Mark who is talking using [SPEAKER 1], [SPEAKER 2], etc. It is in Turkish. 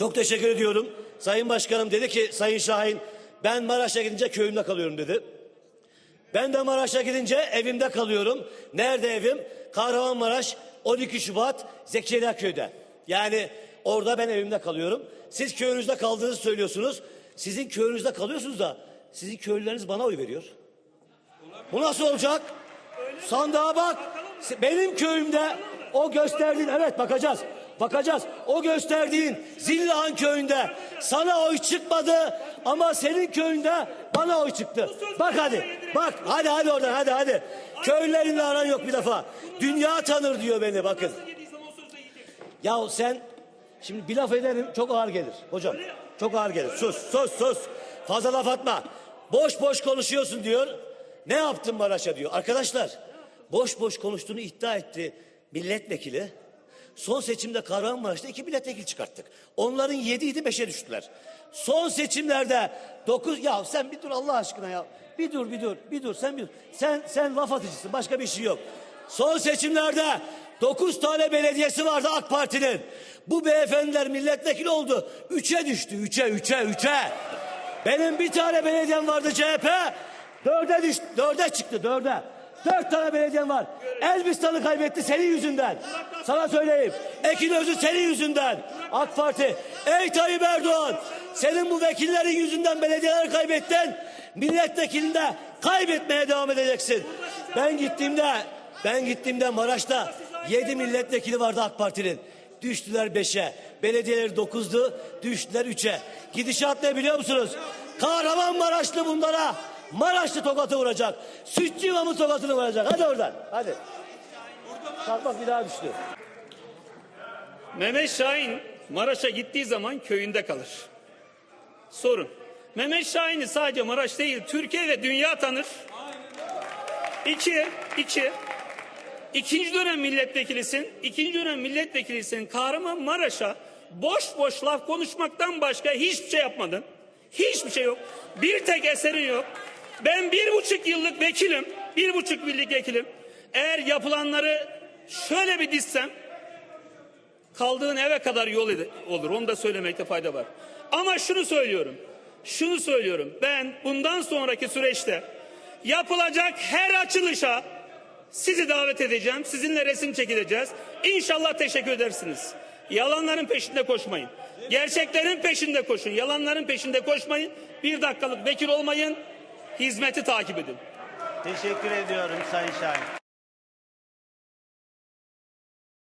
[SPEAKER 1] Çok teşekkür ediyorum. Sayın Başkanım dedi ki Sayın Şahin ben Maraş'a gidince köyümde kalıyorum dedi. Ben de Maraş'a gidince evimde kalıyorum. Nerede evim? Kahramanmaraş 12 Şubat Zekeriya köyde. Yani orada ben evimde kalıyorum. Siz köyünüzde kaldığınızı söylüyorsunuz. Sizin köyünüzde kalıyorsunuz da sizin köylüleriniz bana oy veriyor. Bu nasıl olacak? Sandığa bak. Benim köyümde o gösterdiğin evet bakacağız. Bakacağız. O gösterdiğin Zillihan köyünde sana oy çıkmadı ama senin köyünde bana oy çıktı. Bak hadi. Bak hadi hadi oradan hadi hadi. Köylerinle aran yok bir defa. Dünya tanır diyor beni bakın. Ya sen şimdi bir laf ederim çok ağır gelir hocam. Çok ağır gelir. Sus sus sus. Fazla laf atma. Boş boş konuşuyorsun diyor. Ne yaptın Maraş'a diyor. Arkadaşlar boş boş konuştuğunu iddia etti milletvekili. Son seçimde Kahramanmaraş'ta iki milletvekili çıkarttık. Onların yediydi beşe düştüler. Son seçimlerde dokuz ya sen bir dur Allah aşkına ya. Bir dur bir dur bir dur sen bir dur. Sen sen laf atıcısın başka bir şey yok. Son seçimlerde 9 tane belediyesi vardı AK Parti'nin. Bu beyefendiler milletvekili oldu. Üçe düştü. Üçe, üçe, üçe. Benim bir tane belediyem vardı CHP. Dörde düştü. Dörde çıktı. Dörde. Dört tane belediyem var. Elbistan'ı kaybetti senin yüzünden. Sana söyleyeyim. Ekin Özü senin yüzünden. AK Parti. Ey Tayyip Erdoğan. Senin bu vekillerin yüzünden belediyeler kaybettin. Milletvekilinde kaybetmeye devam edeceksin. Ben gittiğimde ben gittiğimde Maraş'ta 7 milletvekili vardı AK Parti'nin. Düştüler 5'e. Belediyeleri 9'du, düştüler 3'e. Gidişat ne biliyor musunuz? Kahramanmaraşlı bunlara Maraşlı tokatı vuracak. Sütçü imamın tokatını vuracak. Hadi oradan. Hadi. Bak bir daha düştü.
[SPEAKER 2] Mehmet Şahin Maraş'a gittiği zaman köyünde kalır. Sorun. Mehmet Şahin'i sadece Maraş değil, Türkiye ve dünya tanır. İki, iki, ikinci dönem milletvekilisin, ikinci dönem milletvekilisin Kahramanmaraş'a boş boş laf konuşmaktan başka hiçbir şey yapmadın. Hiçbir şey yok. Bir tek eserin yok. Ben bir buçuk yıllık vekilim, bir buçuk yıllık vekilim. Eğer yapılanları şöyle bir dizsem, kaldığın eve kadar yol olur. Onu da söylemekte fayda var. Ama şunu söylüyorum. Şunu söylüyorum. Ben bundan sonraki süreçte yapılacak her açılışa sizi davet edeceğim. Sizinle resim çekileceğiz. İnşallah teşekkür edersiniz. Yalanların peşinde koşmayın. Gerçeklerin peşinde koşun. Yalanların peşinde koşmayın. Bir dakikalık vekil olmayın. Hizmeti takip edin.
[SPEAKER 3] Teşekkür ediyorum Sayın Şahin.